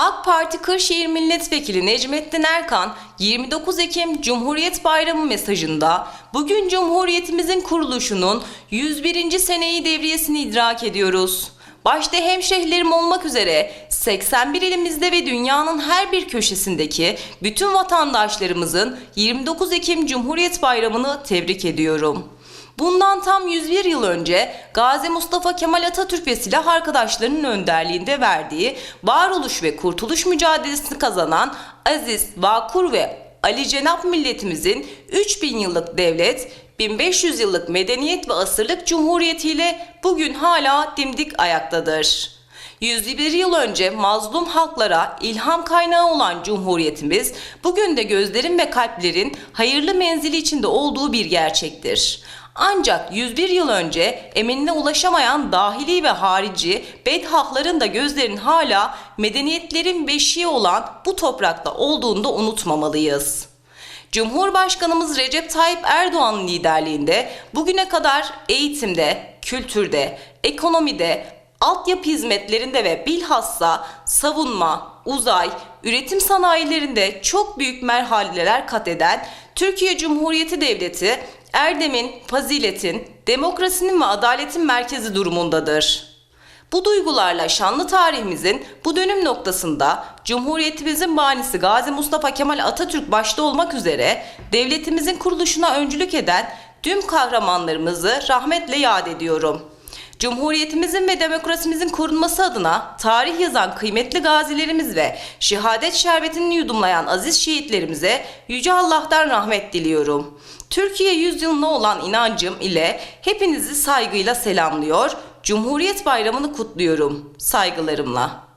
AK Parti Kırşehir Milletvekili Necmettin Erkan 29 Ekim Cumhuriyet Bayramı mesajında bugün Cumhuriyetimizin kuruluşunun 101. seneyi devriyesini idrak ediyoruz. Başta hemşehrilerim olmak üzere 81 ilimizde ve dünyanın her bir köşesindeki bütün vatandaşlarımızın 29 Ekim Cumhuriyet Bayramı'nı tebrik ediyorum. Bundan tam 101 yıl önce Gazi Mustafa Kemal Atatürk ve silah arkadaşlarının önderliğinde verdiği varoluş ve kurtuluş mücadelesini kazanan aziz, vakur ve Ali Cenap milletimizin 3000 yıllık devlet, 1500 yıllık medeniyet ve asırlık cumhuriyetiyle bugün hala dimdik ayaktadır. 101 yıl önce mazlum halklara ilham kaynağı olan Cumhuriyetimiz bugün de gözlerin ve kalplerin hayırlı menzili içinde olduğu bir gerçektir. Ancak 101 yıl önce eminine ulaşamayan dahili ve harici bedhahların da gözlerin hala medeniyetlerin beşiği olan bu toprakta olduğunu da unutmamalıyız. Cumhurbaşkanımız Recep Tayyip Erdoğan'ın liderliğinde bugüne kadar eğitimde, kültürde, ekonomide, altyapı hizmetlerinde ve bilhassa savunma, uzay, üretim sanayilerinde çok büyük merhaleler kat eden Türkiye Cumhuriyeti Devleti Erdem'in, faziletin, demokrasinin ve adaletin merkezi durumundadır. Bu duygularla şanlı tarihimizin bu dönüm noktasında Cumhuriyetimizin banisi Gazi Mustafa Kemal Atatürk başta olmak üzere devletimizin kuruluşuna öncülük eden tüm kahramanlarımızı rahmetle yad ediyorum. Cumhuriyetimizin ve demokrasimizin korunması adına tarih yazan kıymetli gazilerimiz ve şehadet şerbetini yudumlayan aziz şehitlerimize Yüce Allah'tan rahmet diliyorum. Türkiye yüzyılına olan inancım ile hepinizi saygıyla selamlıyor, Cumhuriyet Bayramı'nı kutluyorum saygılarımla.